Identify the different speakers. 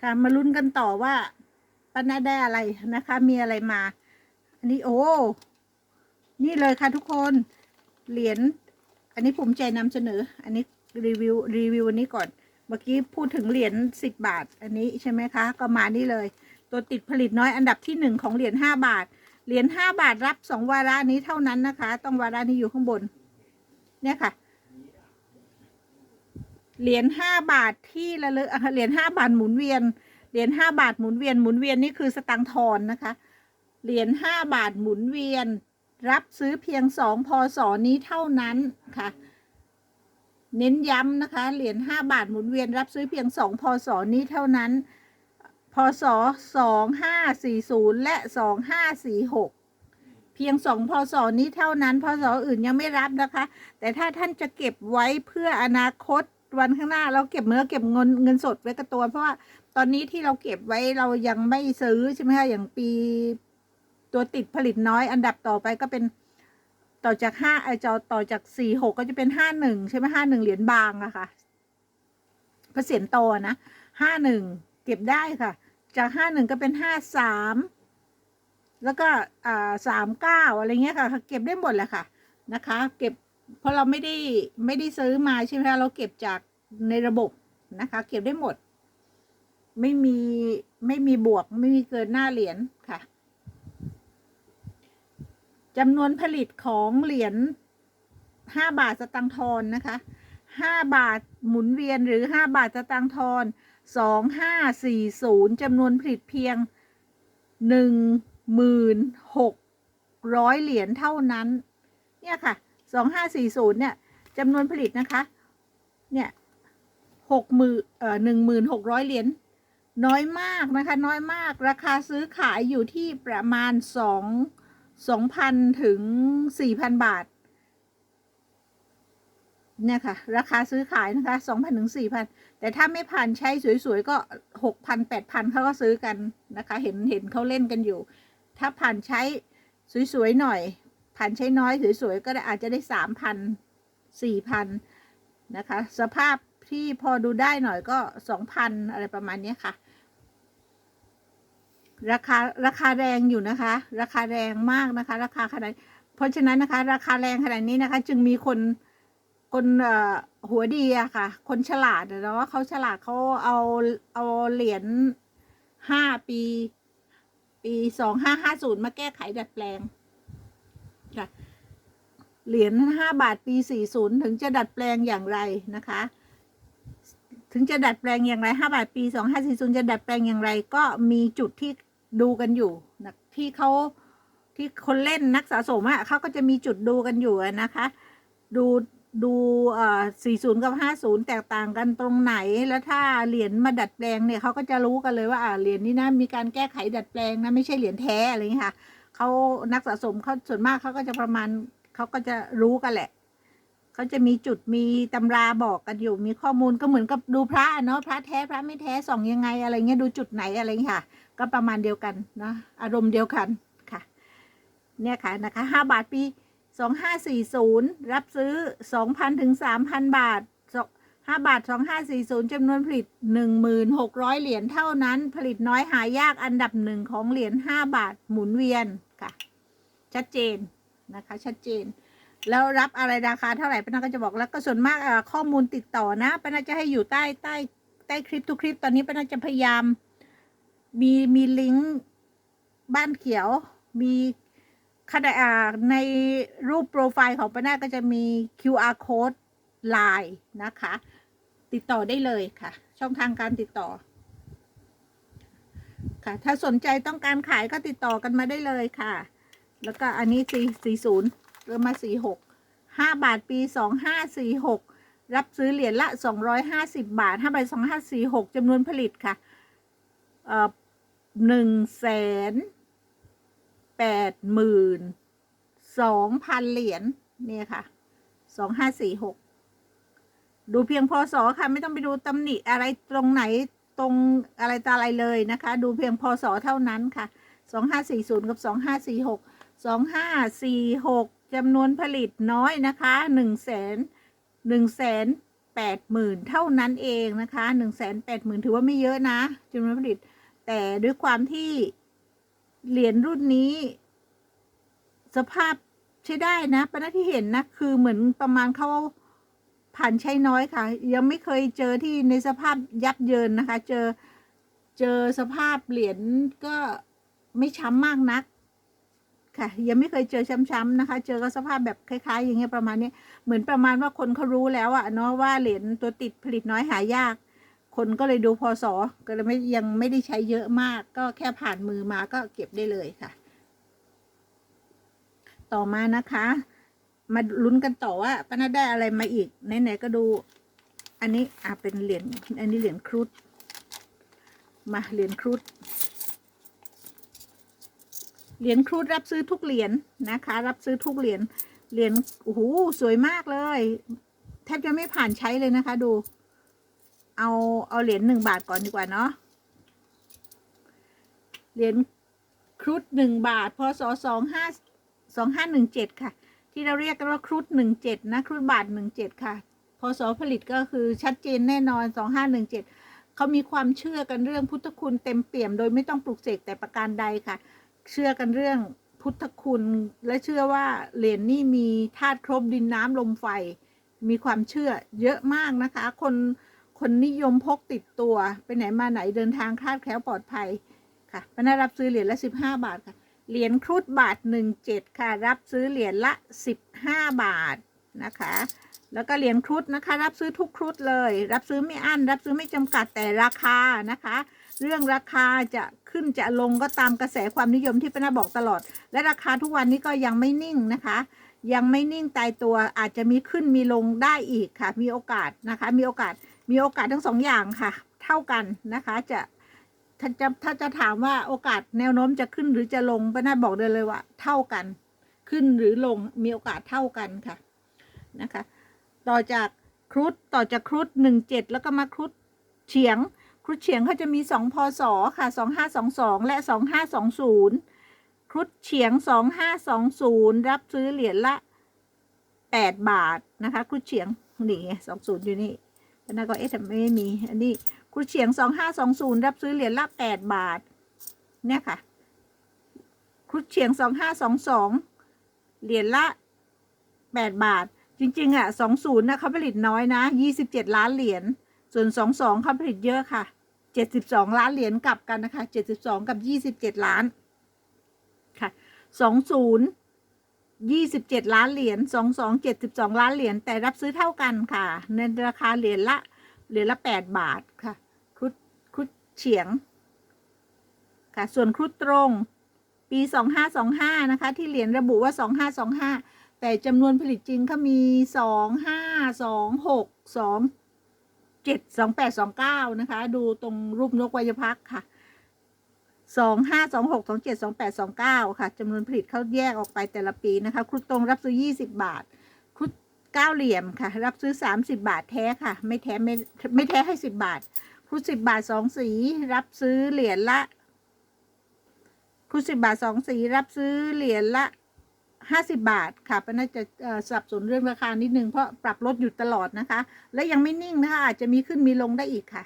Speaker 1: ค่ะ มาลุ้นกันต่อว่าป้านาได้อะไรนะคะ มีอะไรมา อันนี้โอ้ นี่เลยค่ะทุกคน เหรียญ อันนี้ภูมิใจนำเสนอ อันนี้รีวิวรีวิวอันนี้ก่อน เมื่อกี้พูดถึงเหรียญสิบบาท อันนี้ใช่ไหมคะ ก็มานี่เลย ตัวติดผลิตน้อยอันดับที่หนึ่งของเหรียญห้าบาท เหรียญห้าบาทรับสองวาระนี้เท่านั้นนะคะ ต้องวาระนี้อยู่ข้างบน เนี่ยค่ะ เหรียญห้าบาทที่ระลึกอะเหรียญห้าบาทหมุนเวียน เหรียญห้าบาทหมุนเวียนหมุนเวียนนี่คือสตังทอนนะคะ เหรียญห้าบาทหมุนเวียน รับซื้อเพียงสองพศนี้เท่านั้นค่ะ เน้นย้ำนะคะ เหรียญห้าบาทหมุนเวียน รับซื้อเพียงสองพศนี้เท่านั้น พศสองห้าสี่ศูนย์และสองห้าสี่หกเพียงสองพศนี้เท่านั้นพศอื่นยังไม่รับนะคะ แต่ถ้าท่านจะเก็บไว้เพื่ออนาคต วันข้างหน้าเราเก็บเมื่อเก็บเงินเงินสดไว้กับตัว เพราะว่าตอนนี้ที่เราเก็บไว้เรายังไม่ซื้อใช่ไหมคะอย่างปีตัวติดผลิตน้อย อันดับต่อไปก็เป็นต่อจากห้าไอจอต่อจากสี่หกก็จะเป็นห้าหนึ่งใช่ไหมห้าหนึ่งเหรียญบางอะค่ะเปอร์เซ็นต์โตนะห้าหนึ่งเก็บได้ค่ะ จากห้าหนึ่งก็เป็นห้าสามแล้วก็อ่าสามเก้าอะไรเงี้ยค่ะ เก็บได้หมดแหละค่ะนะคะ เก็บเพราะเราไม่ได้ไม่ได้ซื้อมาใช่ไหมคะเราเก็บจาก ในระบบนะคะ เก็บได้หมด ไม่มีไม่มีบวกไม่มีเกินหน้าเหรียญค่ะจำนวนผลิตของเหรียญห้าบาทสตังทอนนะคะห้าบาทหมุนเวียนหรือห้าบาทสตังทอนสองห้าสี่ศูนย์จำนวนผลิตเพียงหนึ่งหมื่นหกร้อยเหรียญเท่านั้น เนี่ยค่ะสองห้าสี่ศูนย์เนี่ยจำนวนผลิตนะคะ เนี่ย หกหมื่นเอ่อหนึ่งหมื่นหกร้อยเหรียญน้อยมากนะคะ น้อยมากราคาซื้อขายอยู่ที่ประมาณสองสองพันถึงสี่พันบาทเนี่ยค่ะ ราคาซื้อขายนะคะสองพันถึงสี่พันแต่ถ้าไม่ผ่านใช้สวยๆ ก็หกพันแปดพันเขาก็ซื้อกันนะคะ เห็นเห็นเขาเล่นกันอยู่ ถ้าผ่านใช้สวยๆ หน่อย ผ่านใช้น้อยสวยๆ ก็อาจจะได้สามพันสี่พันนะคะ สภาพ ที่พอดูได้หน่อยก็สองพันอะไรประมาณนี้ค่ะ ราคาราคาแรงอยู่นะคะ ราคาแรงมากนะคะ ราคาขนาดเพราะฉะนั้นนะคะ ราคาแรงขนาดนี้นะคะ จึงมีคนคนหัวดีอะค่ะ คนฉลาดอะเนาะเขาฉลาดเขาเอาเอาเหรียญห้าปี ปีสองห้าห้าศูนย์มาแก้ไขดัดแปลงค่ะเหรียญห้าบาทปีสี่ศูนย์ถึงจะดัดแปลงอย่างไรนะคะ ถึงจะดัดแปลงอย่างไรห้าบาทปีสองห้าสี่ศูนย์จะดัดแปลงอย่างไร ก็มีจุดที่ดูกันอยู่นะที่เขาที่คนเล่นนักสะสมอะเขาก็จะมีจุดดูกันอยู่นะคะ ดูดูเอ่อสี่ศูนย์กับห้าศูนย์แตกต่างกันตรงไหน แล้วถ้าเหรียญมาดัดแปลงเนี่ยเขาก็จะรู้กันเลยว่าอ่าเหรียญนี้นะมีการแก้ไขดัดแปลงนะไม่ใช่เหรียญแท้อะไรอย่างเงี้ยค่ะเขานักสะสมเขาส่วนมากเขาก็จะประมาณเขาก็จะรู้กันแหละ เขาจะมีจุดมีตำราบอกกันอยู่มีข้อมูลก็เหมือนกับดูพระอะเนาะพระแท้พระไม่แท้ส่องยังไงอะไรเงี้ยดูจุดไหนอะไรเงี้ยค่ะ ก็ประมาณเดียวกันนะอารมณ์เดียวกันค่ะ เนี่ยค่ะนะคะห้าบาทปีสองห้าสี่ศูนย์รับซื้อสองพันถึงสามพันบาทห้าบาทสองห้าสี่ศูนย์จำนวนผลิตหนึ่งหมื่นหกร้อยเหรียญเท่านั้น ผลิตน้อยหายากอันดับหนึ่งของเหรียญห้าบาทหมุนเวียนค่ะ ชัดเจนนะคะ ชัดเจน แล้วรับอะไรราคาเท่าไหร่ป้านาก็จะบอกแล้วก็ส่วนมากข้อมูลติดต่อนะป้านาจะให้อยู่ใต้ใต้ใต้คลิปทุกคลิปตอนนี้ป้านาจะพยายาม มีมีลิงก์บ้านเขียว มีขณะอ่าในรูปโปรไฟล์ของป้านาก็จะมี QR code ไลน์นะคะ ติดต่อได้เลยค่ะ ช่องทางการติดต่อค่ะ ถ้าสนใจต้องการขายก็ติดต่อกันมาได้เลยค่ะ แล้วก็อันนี้สี่สี่ศูนย์ เริ่มมาสี่หกห้าบาทปีสองห้าสี่หกรับซื้อเหรียญละสองร้อยห้าสิบบาทห้าใบสองห้าสี่หกจำนวนผลิตค่ะเอ่อหนึ่งแสนแปดหมื่นสองพันเหรียญเนี่ยค่ะสองห้าสี่หกดูเพียงพศค่ะ ไม่ต้องไปดูตำหนิอะไรตรงไหนตรงอะไรตาอะไรเลยนะคะ ดูเพียงพศเท่านั้นค่ะสองห้าสี่ศูนย์กับสองห้าสี่หกสองห้าสี่หก จำนวนผลิตน้อยนะคะหนึ่งแสนหนึ่งแสนแปดหมื่นเท่านั้นเองนะคะหนึ่งแสนแปดหมื่นถือว่าไม่เยอะนะจำนวนผลิต แต่ด้วยความที่เหรียญรุ่นนี้ สภาพใช้ได้นะปณะที่เห็นนะ คือเหมือนประมาณเขาผ่านใช้น้อยค่ะ ยังไม่เคยเจอที่ในสภาพยับเยินนะคะ เจอเจอสภาพเหรียญก็ไม่ช้ำมากนัก ค่ะ ยังไม่เคยเจอช้ำๆนะคะ เจอก็สภาพแบบคล้าย ๆ อย่างเงี้ยประมาณนี้ เหมือนประมาณว่าคนเขารู้แล้วอะเนาะว่าเหรียญตัวติดผลิตน้อยหายาก คนก็เลยดูพอสอก็เลยไม่ยังไม่ได้ใช้เยอะมาก ก็แค่ผ่านมือมาก็เก็บได้เลยค่ะ ต่อมานะคะ มาลุ้นกันต่อว่าป้านาได้อะไรมาอีกไหนๆก็ดู อันนี้อะเป็นเหรียญอันนี้เหรียญครุฑมาเหรียญครุฑ เหรียญครุฑรับซื้อทุกเหรียญนะคะ รับซื้อทุกเหรียญเหรียญโอ้โหสวยมากเลยแทบจะไม่ผ่านใช้เลยนะคะ ดู เอาเอาเหรียญหนึ่งบาทก่อนดีกว่าเนาะเหรียญครุฑหนึ่งบาทพศสองห้าสองห้าหนึ่งเจ็ดค่ะ ที่เราเรียกกันว่าครุฑหนึ่งเจ็ดนะครุฑบาทหนึ่งเจ็ดค่ะพศผลิตก็คือชัดเจนแน่นอนสองห้าหนึ่งเจ็ดเขามีความเชื่อกันเรื่องพุทธคุณเต็มเปี่ยม โดยไม่ต้องปลุกเสกแต่ประการใดค่ะ เชื่อกันเรื่องพุทธคุณ และเชื่อว่าเหรียญนี่มีธาตุครบดินน้ำลมไฟ มีความเชื่อเยอะมากนะคะ คนคนนิยมพกติดตัว ไปไหนมาไหนเดินทางคลาดแคล้วปลอดภัยค่ะปนารับซื้อเหรียญละสิบห้าบาทค่ะ เหรียญครุฑบาทหนึ่งเจ็ดค่ะ รับซื้อเหรียญละสิบห้าบาทนะคะ แล้วก็เหรียญครุฑนะคะ รับซื้อทุกครุฑเลย รับซื้อไม่อั้น รับซื้อไม่จำกัดแต่ราคานะคะ เรื่องราคาจะขึ้นจะลงก็ตามกระแสความนิยมที่ป้านาบอกตลอด และราคาทุกวันนี้ก็ยังไม่นิ่งนะคะ ยังไม่นิ่งตายตัวอาจจะมีขึ้นมีลงได้อีกค่ะ มีโอกาสนะคะ มีโอกาสมีโอกาสทั้งสองอย่างค่ะ เท่ากันนะคะจะถ้าจะถ้าจะถามว่าโอกาสแนวโน้มจะขึ้นหรือจะลงป้านาบอกได้เลยว่า เท่ากัน ขึ้นหรือลงมีโอกาสเท่ากันค่ะนะคะ ต่อจากครุฑต่อจากครุฑหนึ่งเจ็ดแล้วก็มาครุฑเฉียง ครุฑเฉียงเขาจะมีสองพศ ค่ะสองห้าสองสองและสองห้าสองศูนย์ครุฑเฉียงสองห้าสองศูนย์รับซื้อเหรียญละแปดบาท นะคะ ครุฑเฉียงนี่ไงสองศูนย์อยู่นี่แล้วก็เอ๊ะทำไมไม่มี อันนี้ครุฑเฉียงสองห้าสองศูนย์รับซื้อเหรียญละแปดบาท เนี่ยค่ะครุฑเฉียงสองห้าสองสองเหรียญละแปดบาท จริง ๆ อะสองศูนย์นะเขาผลิตน้อยนะยี่สิบเจ็ดล้านเหรียญ ส่วนสองสองเขาผลิตเยอะค่ะ 72 ล้านเหรียญกลับกันนะคะ 72 กับ 27 ล้านค่ะ 20 27 ล้านเหรียญ22 72 ล้านเหรียญแต่รับซื้อเท่ากันค่ะในราคาเหรียญละเหรียญละ 8 บาทค่ะครุดครุดเฉียงค่ะส่วนครุดตรงปี 2525 นะคะ ที่เหรียญระบุว่า 2525 แต่จำนวนผลิตจริงเขามี 2526 2 เจ็ดสองแปดสองเก้านะคะ ดูตรงรูปนกไวยพักค่ะสองห้าสองหกสองเจ็ดสองแปดสองเก้าค่ะจำนวนผลิตเขาแยกออกไปแต่ละปีนะคะครุฑตรงรับซื้อยี่สิบบาทครุฑเก้าเหลี่ยมค่ะ รับซื้อสามสิบาทแท้ค่ะ ไม่แท้ไม่ไม่แท้ให้สิบบาทครุฑสิบบาทสองสี รับซื้อเหรียญละครุฑสิบบาทสองสี รับซื้อเหรียญละ ห้าสิบาทค่ะป้าน่าจะสับสนเรื่องราคานิดนึงเพราะปรับลดอยู่ตลอดนะคะ และยังไม่นิ่งนะคะอาจจะมีขึ้นมีลงได้อีกค่ะ